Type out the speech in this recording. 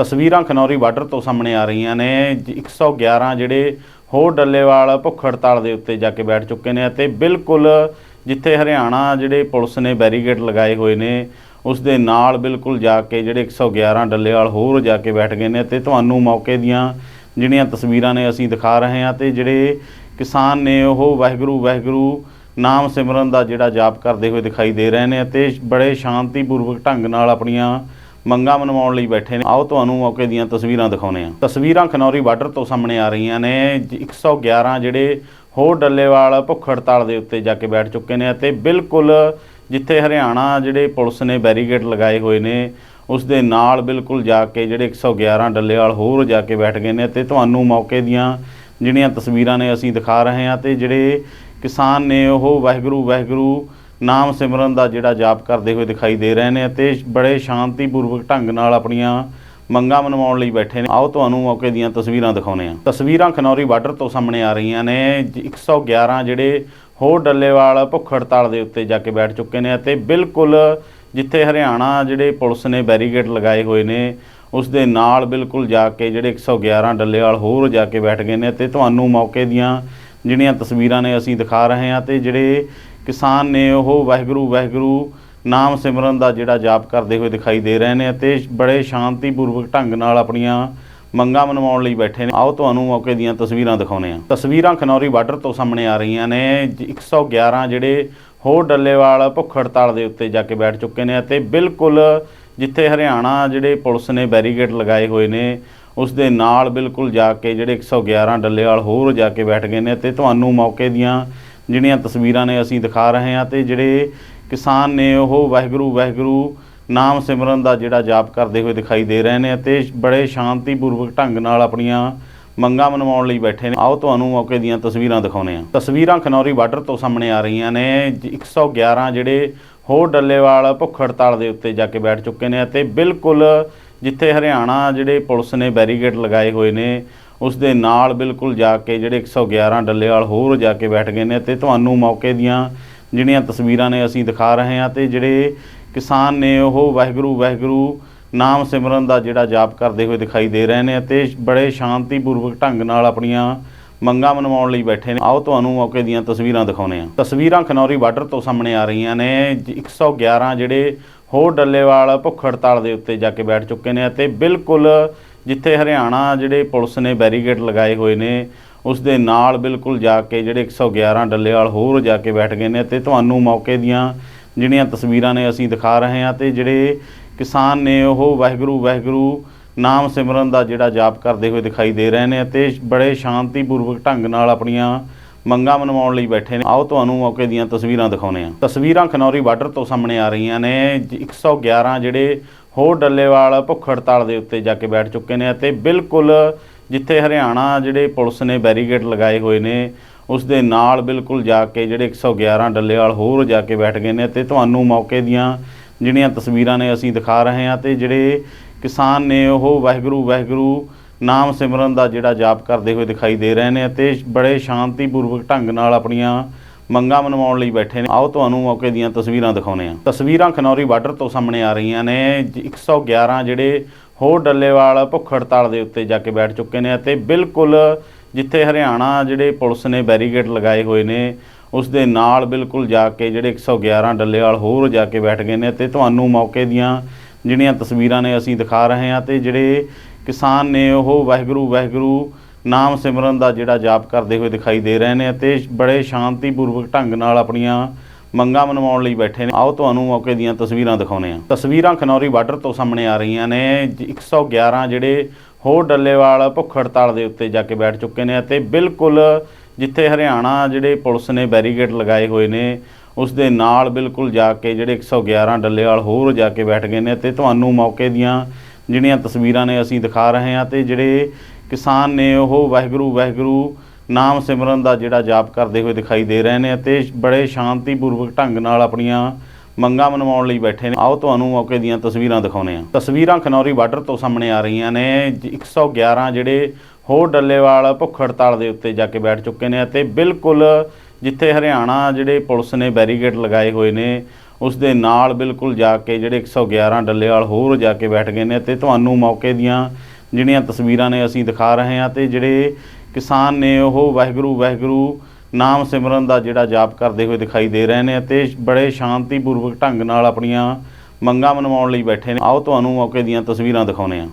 ਤਸਵੀਰਾਂ ਖਨੌਰੀ ਬਾਰਡਰ ਤੋਂ ਸਾਹਮਣੇ ਆ ਰਹੀਆਂ ਨੇ। ਜ- 111 ਜਿਹੜੇ ਹੋਰ ਡੱਲੇਵਾਲ ਭੁੱਖ ਹੜਤਾਲ ਦੇ ਉੱਤੇ ਜਾ ਕੇ ਬੈਠ ਚੁੱਕੇ ਨੇ ਅਤੇ ਬਿਲਕੁਲ ਜਿੱਥੇ ਹਰਿਆਣਾ ਜਿਹੜੇ ਪੁਲਿਸ ਨੇ ਬੈਰੀਗੇਡ ਲਗਾਏ ਹੋਏ ਨੇ, ਉਸ ਦੇ ਨਾਲ ਬਿਲਕੁਲ ਜਾ ਕੇ ਜਿਹੜੇ 111 ਡੱਲੇਵਾਲ ਹੋਰ ਜਾ ਕੇ ਬੈਠ ਗਏ ਨੇ ਤੇ ਤੁਹਾਨੂੰ ਮੌਕੇ ਦੀਆਂ ਜਿਹੜੀਆਂ ਤਸਵੀਰਾਂ ਨੇ ਅਸੀਂ ਦਿਖਾ ਰਹੇ ਹਾਂ ਤੇ ਜਿਹੜੇ ਕਿਸਾਨ ਨੇ ਉਹ ਵਾਹਿਗੁਰੂ ਵਾਹਿਗੁਰੂ ਨਾਮ ਸਿਮਰਨ ਦਾ ਜਿਹੜਾ ਜਾਪ ਕਰਦੇ ਹੋਏ ਦਿਖਾਈ ਦੇ ਰਹੇ ਨੇ ਅਤੇ ਬੜੇ ਸ਼ਾਂਤੀਪੂਰਵਕ ਢੰਗ ਨਾਲ ਆਪਣੀਆਂ ਮੰਗਾਂ ਮਨਵਾਉਣ ਲਈ ਬੈਠੇ ਨੇ। ਆਓ ਤੁਹਾਨੂੰ ਮੌਕੇ ਦੀਆਂ ਤਸਵੀਰਾਂ ਦਿਖਾਉਂਦੇ ਹਾਂ। ਤਸਵੀਰਾਂ ਖਨੌਰੀ ਬਾਰਡਰ ਤੋਂ ਸਾਹਮਣੇ ਆ ਰਹੀਆਂ ਨੇ। ਜ- 111 ਜਿਹੜੇ ਹੋਰ ਡੱਲੇਵਾਲ ਭੁੱਖ ਹੜਤਾਲ ਦੇ ਉੱਤੇ ਜਾ ਕੇ ਬੈਠ ਚੁੱਕੇ ਨੇ ਅਤੇ ਬਿਲਕੁਲ ਜਿੱਥੇ ਹਰਿਆਣਾ ਜਿਹੜੇ ਪੁਲਿਸ ਨੇ ਬੈਰੀਗੇਡ ਲਗਾਏ ਹੋਏ ਨੇ, ਉਸ ਦੇ ਨਾਲ ਬਿਲਕੁਲ ਜਾ ਕੇ ਜਿਹੜੇ 111 ਡੱਲੇਵਾਲ ਹੋਰ ਜਾ ਕੇ ਬੈਠ ਗਏ ਨੇ ਤੇ ਤੁਹਾਨੂੰ ਮੌਕੇ ਦੀਆਂ ਜਿਹੜੀਆਂ ਤਸਵੀਰਾਂ ਨੇ ਅਸੀਂ ਦਿਖਾ ਰਹੇ ਹਾਂ ਤੇ ਜਿਹੜੇ ਕਿਸਾਨ ਨੇ ਉਹ ਵਾਹਿਗੁਰੂ ਵਾਹਿਗੁਰੂ ਨਾਮ ਸਿਮਰਨ ਦਾ ਜਿਹੜਾ ਜਾਪ ਕਰਦੇ ਹੋਏ ਦਿਖਾਈ ਦੇ ਰਹੇ ਨੇ ਅਤੇ ਬੜੇ ਸ਼ਾਂਤੀਪੂਰਵਕ ਢੰਗ ਨਾਲ ਆਪਣੀਆਂ ਮੰਗਾਂ ਮਨਵਾਉਣ ਲਈ ਬੈਠੇ ਨੇ। ਆਓ ਤੁਹਾਨੂੰ ਮੌਕੇ ਦੀਆਂ ਤਸਵੀਰਾਂ ਦਿਖਾਉਂਦੇ ਹਾਂ। ਤਸਵੀਰਾਂ ਖਨੌਰੀ ਬਾਰਡਰ ਤੋਂ ਸਾਹਮਣੇ ਆ ਰਹੀਆਂ ਨੇ। ਜ- 111 ਜਿਹੜੇ ਹੋਰ ਡੱਲੇਵਾਲ ਭੁੱਖ ਹੜਤਾਲ ਦੇ ਉੱਤੇ ਜਾ ਕੇ ਬੈਠ ਚੁੱਕੇ ਨੇ ਅਤੇ ਬਿਲਕੁਲ ਜਿੱਥੇ ਹਰਿਆਣਾ ਜਿਹੜੇ ਪੁਲਿਸ ਨੇ ਬੈਰੀਗੇਡ ਲਗਾਏ ਹੋਏ ਨੇ, ਉਸ ਦੇ ਨਾਲ ਬਿਲਕੁਲ ਜਾ ਕੇ ਜਿਹੜੇ 111 ਡੱਲੇਵਾਲ ਹੋਰ ਜਾ ਕੇ ਬੈਠ ਗਏ ਨੇ ਤੇ ਤੁਹਾਨੂੰ ਮੌਕੇ ਦੀਆਂ ਜਿਹੜੀਆਂ ਤਸਵੀਰਾਂ ਨੇ ਅਸੀਂ ਦਿਖਾ ਰਹੇ ਹਾਂ ਤੇ ਜਿਹੜੇ ਕਿਸਾਨ ਨੇ ਉਹ ਵਾਹਿਗੁਰੂ ਵਾਹਿਗੁਰੂ, ਨਾਮ ਸਿਮਰਨ ਦਾ ਜਿਹੜਾ ਜਾਪ ਕਰਦੇ ਹੋਏ ਦਿਖਾਈ ਦੇ ਰਹੇ ਨੇ ਅਤੇ ਬੜੇ ਸ਼ਾਂਤੀਪੂਰਵਕ ਢੰਗ ਨਾਲ ਆਪਣੀਆਂ ਮੰਗਾਂ ਮਨਵਾਉਣ ਲਈ ਬੈਠੇ ਨੇ। ਆਓ ਤੁਹਾਨੂੰ ਮੌਕੇ ਦੀਆਂ ਤਸਵੀਰਾਂ ਦਿਖਾਉਂਦੇ ਹਾਂ। ਤਸਵੀਰਾਂ ਖਨੌਰੀ ਬਾਰਡਰ ਤੋਂ ਸਾਹਮਣੇ ਆ ਰਹੀਆਂ ਨੇ। ਜ- 111 ਜਿਹੜੇ ਹੋਰ ਡੱਲੇਵਾਲ ਭੁੱਖ ਹੜਤਾਲ ਦੇ ਉੱਤੇ ਜਾ ਕੇ ਬੈਠ ਚੁੱਕੇ ਨੇ ਅਤੇ ਬਿਲਕੁਲ ਜਿੱਥੇ ਹਰਿਆਣਾ ਜਿਹੜੇ ਪੁਲਿਸ ਨੇ ਬੈਰੀਗੇਡ ਲਗਾਏ ਹੋਏ ਨੇ, ਉਸ ਦੇ ਨਾਲ ਬਿਲਕੁਲ ਜਾ ਕੇ ਜਿਹੜੇ 111 ਡੱਲੇਵਾਲ ਹੋਰ ਜਾ ਕੇ ਬੈਠ ਗਏ ਨੇ ਤੇ ਤੁਹਾਨੂੰ ਮੌਕੇ ਦੀਆਂ ਜਿਹੜੀਆਂ ਤਸਵੀਰਾਂ ਨੇ ਅਸੀਂ ਦਿਖਾ ਰਹੇ ਹਾਂ ਤੇ ਜਿਹੜੇ ਕਿਸਾਨ ਨੇ ਉਹ ਵਾਹਿਗੁਰੂ ਵਾਹਿਗੁਰੂ ਨਾਮ ਸਿਮਰਨ ਦਾ ਜਿਹੜਾ ਜਾਪ ਕਰਦੇ ਹੋਏ ਦਿਖਾਈ ਦੇ ਰਹੇ ਨੇ ਅਤੇ ਬੜੇ ਸ਼ਾਂਤੀਪੂਰਵਕ ਢੰਗ ਨਾਲ ਆਪਣੀਆਂ ਮੰਗਾਂ ਮਨਵਾਉਣ ਲਈ ਬੈਠੇ ਨੇ। ਆਓ ਤੁਹਾਨੂੰ ਮੌਕੇ ਦੀਆਂ ਤਸਵੀਰਾਂ ਦਿਖਾਉਂਦੇ ਹਾਂ। ਤਸਵੀਰਾਂ ਖਨੌਰੀ ਬਾਰਡਰ ਤੋਂ ਸਾਹਮਣੇ ਆ ਰਹੀਆਂ ਨੇ। ਜ- 111 ਜਿਹੜੇ ਹੋਰ ਡੱਲੇਵਾਲ ਭੁੱਖ ਹੜਤਾਲ ਦੇ ਉੱਤੇ ਜਾ ਕੇ ਬੈਠ ਚੁੱਕੇ ਨੇ ਅਤੇ ਬਿਲਕੁਲ ਜਿੱਥੇ ਹਰਿਆਣਾ ਜਿਹੜੇ ਪੁਲਿਸ ਨੇ ਬੈਰੀਗੇਡ ਲਗਾਏ ਹੋਏ ਨੇ ਉਸ ਦੇ ਨਾਲ ਬਿਲਕੁਲ ਜਾ ਕੇ ਜਿਹੜੇ 111 ਡੱਲੇਵਾਲ ਹੋਰ ਜਾ ਕੇ ਬੈਠ ਗਏ ਨੇ ਤੇ ਤੁਹਾਨੂੰ ਮੌਕੇ ਦੀਆਂ ਜਿਹੜੀਆਂ ਤਸਵੀਰਾਂ ਨੇ ਅਸੀਂ ਦਿਖਾ ਰਹੇ ਹਾਂ ਤੇ ਜਿਹੜੇ ਕਿਸਾਨ ਨੇ ਉਹ ਵਾਹਿਗੁਰੂ ਵਾਹਿਗੁਰੂ ਨਾਮ ਸਿਮਰਨ ਦਾ ਜਿਹੜਾ ਜਾਪ ਕਰਦੇ ਹੋਏ ਦਿਖਾਈ ਦੇ ਰਹੇ ਨੇ ਅਤੇ ਬੜੇ ਸ਼ਾਂਤੀਪੂਰਵਕ ਢੰਗ ਨਾਲ ਆਪਣੀਆਂ ਮੰਗਾਂ ਮਨਵਾਉਣ ਲਈ ਬੈਠੇ ਨੇ। ਆਓ ਤੁਹਾਨੂੰ ਮੌਕੇ ਦੀਆਂ ਤਸਵੀਰਾਂ ਦਿਖਾਉਂਦੇ ਹਾਂ। ਤਸਵੀਰਾਂ ਖਨੌਰੀ ਬਾਰਡਰ ਤੋਂ ਸਾਹਮਣੇ ਆ ਰਹੀਆਂ ਨੇ। ਜ- 111 ਜਿਹੜੇ ਹੋਰ ਡੱਲੇਵਾਲ ਭੁੱਖ ਹੜਤਾਲ ਦੇ ਉੱਤੇ ਜਾ ਕੇ ਬੈਠ ਚੁੱਕੇ ਨੇ ਅਤੇ ਬਿਲਕੁਲ ਜਿੱਥੇ ਹਰਿਆਣਾ ਜਿਹੜੇ ਪੁਲਿਸ ਨੇ ਬੈਰੀਗੇਡ ਲਗਾਏ ਹੋਏ ਨੇ, ਉਸ ਦੇ ਨਾਲ ਬਿਲਕੁਲ ਜਾ ਕੇ ਜਿਹੜੇ 111 ਡੱਲੇਵਾਲ ਹੋਰ ਜਾ ਕੇ ਬੈਠ ਗਏ ਨੇ ਤੇ ਤੁਹਾਨੂੰ ਮੌਕੇ ਦੀਆਂ ਜਿਹੜੀਆਂ ਤਸਵੀਰਾਂ ਨੇ ਅਸੀਂ ਦਿਖਾ ਰਹੇ ਹਾਂ ਤੇ ਜਿਹੜੇ ਕਿਸਾਨ ਨੇ ਉਹ ਵਾਹਿਗੁਰੂ ਵਾਹਿਗੁਰੂ ਨਾਮ ਸਿਮਰਨ ਦਾ ਜਿਹੜਾ ਜਾਪ ਕਰਦੇ ਹੋਏ ਦਿਖਾਈ ਦੇ ਰਹੇ ਨੇ ਅਤੇ ਬੜੇ ਸ਼ਾਂਤੀਪੂਰਵਕ ਢੰਗ ਨਾਲ ਆਪਣੀਆਂ ਮੰਗਾਂ ਮਨਵਾਉਣ ਲਈ ਬੈਠੇ ਨੇ। ਆਓ ਤੁਹਾਨੂੰ ਮੌਕੇ ਦੀਆਂ ਤਸਵੀਰਾਂ ਦਿਖਾਉਂਦੇ ਹਾਂ। ਤਸਵੀਰਾਂ ਖਨੌਰੀ ਬਾਰਡਰ ਤੋਂ ਸਾਹਮਣੇ ਆ ਰਹੀਆਂ ਨੇ। ਜ- 111 ਜਿਹੜੇ ਹੋਰ ਡੱਲੇਵਾਲ ਭੁੱਖ ਹੜਤਾਲ ਦੇ ਉੱਤੇ ਜਾ ਕੇ ਬੈਠ ਚੁੱਕੇ ਨੇ ਅਤੇ ਬਿਲਕੁਲ ਜਿੱਥੇ ਹਰਿਆਣਾ ਜਿਹੜੇ ਪੁਲਿਸ ਨੇ ਬੈਰੀਗੇਡ ਲਗਾਏ ਹੋਏ ਨੇ, ਉਸ ਦੇ ਨਾਲ ਬਿਲਕੁਲ ਜਾ ਕੇ ਜਿਹੜੇ 111 ਡੱਲੇਵਾਲ ਹੋਰ ਜਾ ਕੇ ਬੈਠ ਗਏ ਨੇ ਤੇ ਤੁਹਾਨੂੰ ਮੌਕੇ ਦੀਆਂ ਜਿਹੜੀਆਂ ਤਸਵੀਰਾਂ ਨੇ ਅਸੀਂ ਦਿਖਾ ਰਹੇ ਹਾਂ ਤੇ ਜਿਹੜੇ ਕਿਸਾਨ ਨੇ ਉਹ ਵਾਹਿਗੁਰੂ ਵਾਹਿਗੁਰੂ ਨਾਮ ਸਿਮਰਨ ਦਾ ਜਿਹੜਾ ਜਾਪ ਕਰਦੇ ਹੋਏ ਦਿਖਾਈ ਦੇ ਰਹੇ ਨੇ ਅਤੇ ਬੜੇ ਸ਼ਾਂਤੀਪੂਰਵਕ ਢੰਗ ਨਾਲ ਆਪਣੀਆਂ ਮੰਗਾਂ ਮਨਵਾਉਣ ਲਈ ਬੈਠੇ ਨੇ। ਆਓ ਤੁਹਾਨੂੰ ਮੌਕੇ ਦੀਆਂ ਤਸਵੀਰਾਂ ਦਿਖਾਉਂਦੇ ਹਾਂ। ਤਸਵੀਰਾਂ ਖਨੌਰੀ ਬਾਰਡਰ ਤੋਂ ਸਾਹਮਣੇ ਆ ਰਹੀਆਂ ਨੇ। ਜ- 111 ਜਿਹੜੇ ਹੋਰ ਡੱਲੇਵਾਲ ਭੁੱਖ ਹੜਤਾਲ ਦੇ ਉੱਤੇ ਜਾ ਕੇ ਬੈਠ ਚੁੱਕੇ ਨੇ ਅਤੇ ਬਿਲਕੁਲ ਜਿੱਥੇ ਹਰਿਆਣਾ ਜਿਹੜੇ ਪੁਲਿਸ ਨੇ ਬੈਰੀਗੇਡ ਲਗਾਏ ਹੋਏ ਨੇ, ਉਸ ਦੇ ਨਾਲ ਬਿਲਕੁਲ ਜਾ ਕੇ ਜਿਹੜੇ 111 ਡੱਲੇਵਾਲ ਹੋਰ ਜਾ ਕੇ ਬੈਠ ਗਏ ਨੇ ਤੇ ਤੁਹਾਨੂੰ ਮੌਕੇ ਦੀਆਂ ਜਿਹੜੀਆਂ ਤਸਵੀਰਾਂ ਨੇ ਅਸੀਂ ਦਿਖਾ ਰਹੇ ਹਾਂ ਤੇ ਜਿਹੜੇ ਕਿਸਾਨ ਨੇ ਉਹ ਵਾਹਿਗੁਰੂ ਵਾਹਿਗੁਰੂ, ਨਾਮ ਸਿਮਰਨ ਦਾ ਜਿਹੜਾ ਜਾਪ ਕਰਦੇ ਹੋਏ ਦਿਖਾਈ ਦੇ ਰਹੇ ਨੇ ਅਤੇ ਬੜੇ ਸ਼ਾਂਤੀਪੂਰਵਕ ਢੰਗ ਨਾਲ ਆਪਣੀਆਂ ਮੰਗਾਂ ਮਨਵਾਉਣ ਲਈ ਬੈਠੇ ਨੇ। ਆਓ ਤੁਹਾਨੂੰ ਮੌਕੇ ਦੀਆਂ ਤਸਵੀਰਾਂ ਦਿਖਾਉਂਦੇ ਹਾਂ। ਤਸਵੀਰਾਂ ਖਨੌਰੀ ਬਾਰਡਰ ਤੋਂ ਸਾਹਮਣੇ ਆ ਰਹੀਆਂ ਨੇ। ਜ- 111 ਜਿਹੜੇ ਹੋਰ ਡੱਲੇਵਾਲ ਭੁੱਖ ਹੜਤਾਲ ਦੇ ਉੱਤੇ ਜਾ ਕੇ ਬੈਠ ਚੁੱਕੇ ਨੇ ਅਤੇ ਬਿਲਕੁਲ ਜਿੱਥੇ ਹਰਿਆਣਾ ਜਿਹੜੇ ਪੁਲਿਸ ਨੇ ਬੈਰੀਗੇਡ ਲਗਾਏ ਹੋਏ ਨੇ, ਉਸ ਦੇ ਨਾਲ ਬਿਲਕੁਲ ਜਾ ਕੇ ਜਿਹੜੇ 111 ਡੱਲੇਵਾਲ ਹੋਰ ਜਾ ਕੇ ਬੈਠ ਗਏ ਨੇ ਤੇ ਤੁਹਾਨੂੰ ਮੌਕੇ ਦੀਆਂ ਜਿਹੜੀਆਂ ਤਸਵੀਰਾਂ ਨੇ ਅਸੀਂ ਦਿਖਾ ਰਹੇ ਹਾਂ ਤੇ ਜਿਹੜੇ ਕਿਸਾਨ ਨੇ ਉਹ ਵਾਹਿਗੁਰੂ ਵਾਹਿਗੁਰੂ ਨਾਮ ਸਿਮਰਨ ਦਾ ਜਿਹੜਾ ਜਾਪ ਕਰਦੇ ਹੋਏ ਦਿਖਾਈ ਦੇ ਰਹੇ ਨੇ ਅਤੇ ਬੜੇ ਸ਼ਾਂਤੀਪੂਰਵਕ ਢੰਗ ਨਾਲ ਆਪਣੀਆਂ ਮੰਗਾਂ ਮਨਵਾਉਣ ਲਈ ਬੈਠੇ ਨੇ। ਆਓ ਤੁਹਾਨੂੰ ਮੌਕੇ ਦੀਆਂ ਤਸਵੀਰਾਂ ਦਿਖਾਉਂਦੇ ਹਾਂ। ਤਸਵੀਰਾਂ ਖਨੌਰੀ ਬਾਰਡਰ ਤੋਂ ਸਾਹਮਣੇ ਆ ਰਹੀਆਂ ਨੇ। ਜ- 111 ਜਿਹੜੇ ਹੋਰ ਡੱਲੇਵਾਲ ਭੁੱਖ ਹੜਤਾਲ ਦੇ ਉੱਤੇ ਜਾ ਕੇ ਬੈਠ ਚੁੱਕੇ ਨੇ ਅਤੇ ਬਿਲਕੁਲ ਜਿੱਥੇ ਹਰਿਆਣਾ ਜਿਹੜੇ ਪੁਲਿਸ ਨੇ ਬੈਰੀਗੇਡ ਲਗਾਏ ਹੋਏ ਨੇ ਉਸ ਦੇ ਨਾਲ ਬਿਲਕੁਲ ਜਾ ਕੇ ਜਿਹੜੇ 111 ਡੱਲੇਵਾਲ ਹੋਰ ਜਾ ਕੇ ਬੈਠ ਗਏ ਨੇ ਤੇ ਤੁਹਾਨੂੰ ਮੌਕੇ ਦੀਆਂ ਜਿਹੜੀਆਂ ਤਸਵੀਰਾਂ ਨੇ ਅਸੀਂ ਦਿਖਾ ਰਹੇ ਹਾਂ ਤੇ ਜਿਹੜੇ ਕਿਸਾਨ ਨੇ ਉਹ ਵਾਹਿਗੁਰੂ ਵਾਹਿਗੁਰੂ ਨਾਮ ਸਿਮਰਨ ਦਾ ਜਿਹੜਾ ਜਾਪ ਕਰਦੇ ਹੋਏ ਦਿਖਾਈ ਦੇ ਰਹੇ ਨੇ ਅਤੇ ਬੜੇ ਸ਼ਾਂਤੀਪੂਰਵਕ ਢੰਗ ਨਾਲ ਆਪਣੀਆਂ ਮੰਗਾਂ ਮਨਵਾਉਣ ਲਈ ਬੈਠੇ ਨੇ। ਆਓ ਤੁਹਾਨੂੰ ਮੌਕੇ ਦੀਆਂ ਤਸਵੀਰਾਂ ਦਿਖਾਉਂਦੇ ਹਾਂ।